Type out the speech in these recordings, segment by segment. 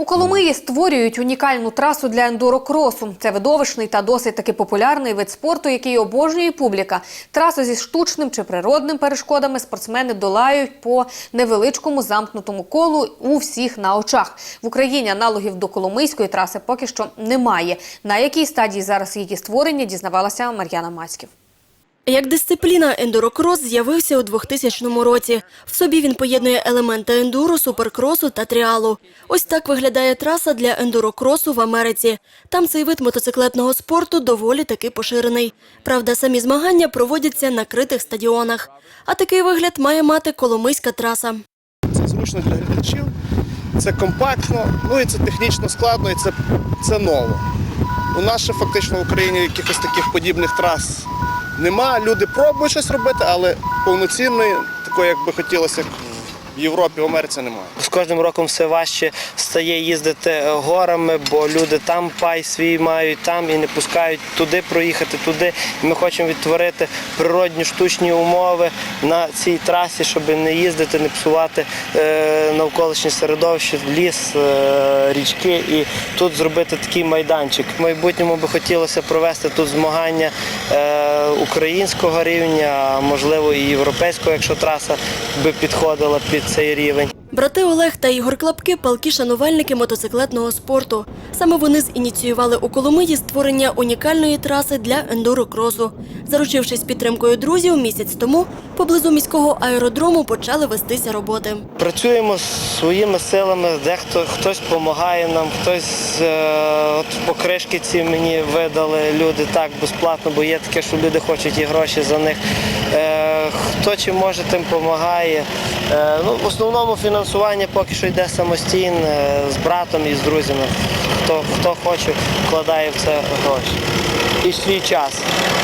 У Коломиї створюють унікальну трасу для ендурокросу. Це видовищний та досить таки популярний вид спорту, який обожнює публіка. Трасу зі штучним чи природним перешкодами спортсмени долають по невеличкому замкнутому колу у всіх на очах. В Україні аналогів до Коломийської траси поки що немає. На якій стадії зараз її створення дізнавалася Мар'яна Мацьків. Як дисципліна, ендурокрос з'явився у 2000 році. В собі він поєднує елементи ендуро, суперкросу та тріалу. Ось так виглядає траса для ендурокросу в Америці. Там цей вид мотоциклетного спорту доволі таки поширений. Правда, самі змагання проводяться на критих стадіонах. А такий вигляд має мати Коломийська траса. Це зручно для глядачів, це компактно, ну і це технічно складно, і це, це ново. У нас ще фактично в Україні якихось таких подібних трас нема. Люди пробують щось робити, але повноцінної, такої, як би хотілося, в Європі, в Америці немає. З кожним роком все важче стає їздити е, горами, бо люди там пай свій мають, там і не пускають туди проїхати, туди. І ми хочемо відтворити природні штучні умови на цій трасі, щоб не їздити, не псувати е, навколишнє середовище, ліс, е, річки і тут зробити такий майданчик. В майбутньому би хотілося провести тут змагання українського рівня, а можливо і європейського, якщо траса би підходила під цей рівень. Брати Олег та Ігор Клапки – палкі шанувальники мотоциклетного спорту. Саме вони зініціювали у Коломиї створення унікальної траси для ендурокросу. Заручившись підтримкою друзів, місяць тому поблизу міського аеродрому почали вестися роботи. Працюємо своїми силами, дехто хтось допомагає нам, хтось е, от покришки ці мені видали люди так безплатно, бо є таке, що люди хочуть і гроші за них. Е, хто чим може, тим допомагає. Е, ну, в основному фінансування поки що йде самостійно е, з братом і з друзями. Хто, хто хоче, вкладає в це гроші. І свій час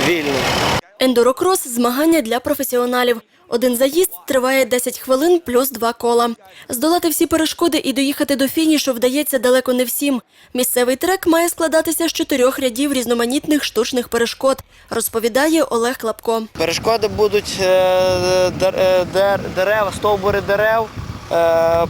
вільний. Ендурокрос – змагання для професіоналів. Один заїзд триває 10 хвилин плюс два кола. Здолати всі перешкоди і доїхати до фінішу вдається далеко не всім. Місцевий трек має складатися з чотирьох рядів різноманітних штучних перешкод, розповідає Олег Клапко. Перешкоди будуть е, е, дер- дерева, стовбури дерев, е,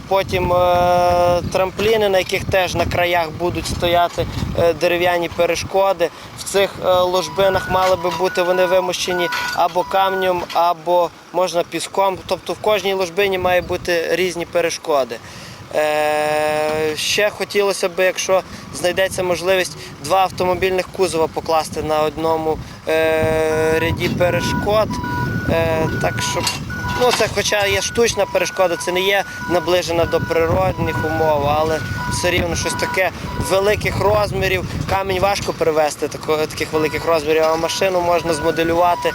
потім е, трампліни, на яких теж на краях будуть стояти е, дерев'яні перешкоди. В цих е, ложбинах мали би бути вони вимощені або камнем, або можна піском. Тобто в кожній ложбині має бути різні перешкоди. Е, Ще хотілося б, якщо знайдеться можливість, два автомобільних кузова покласти на одному е, ряді перешкод. Е, так щоб, ну це хоча є штучна перешкода, це не є наближена до природних умов, але все рівно щось таке великих розмірів. Камінь важко тако- таких великих розмірів, а машину можна змоделювати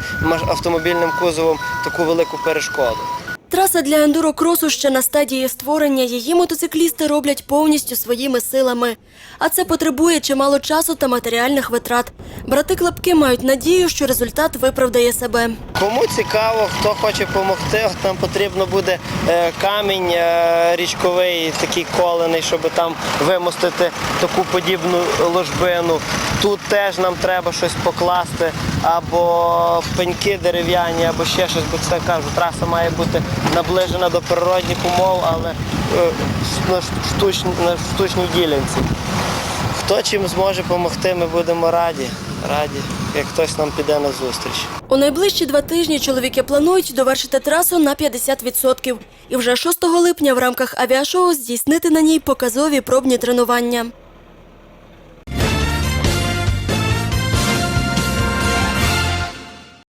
автомобільним кузовом таку велику перешкоду. Траса для ендурокросу ще на стадії створення. Її мотоциклісти роблять повністю своїми силами. А це потребує чимало часу та матеріальних витрат. Брати Клапки мають надію, що результат виправдає себе. Кому цікаво, хто хоче допомогти, от нам потрібно буде е, камінь е, річковий, такий колений, щоб там вимостити таку подібну ложбину. Тут теж нам треба щось покласти, або пеньки дерев'яні, або ще щось, бо це кажу, траса має бути наближена до природних умов, але е, на штучній, на штучній ділянці. Хто чим зможе допомогти, ми будемо раді. Раді, як хтось нам піде на зустріч. У найближчі два тижні чоловіки планують довершити трасу на 50%. І вже 6 липня в рамках авіашоу здійснити на ній показові пробні тренування.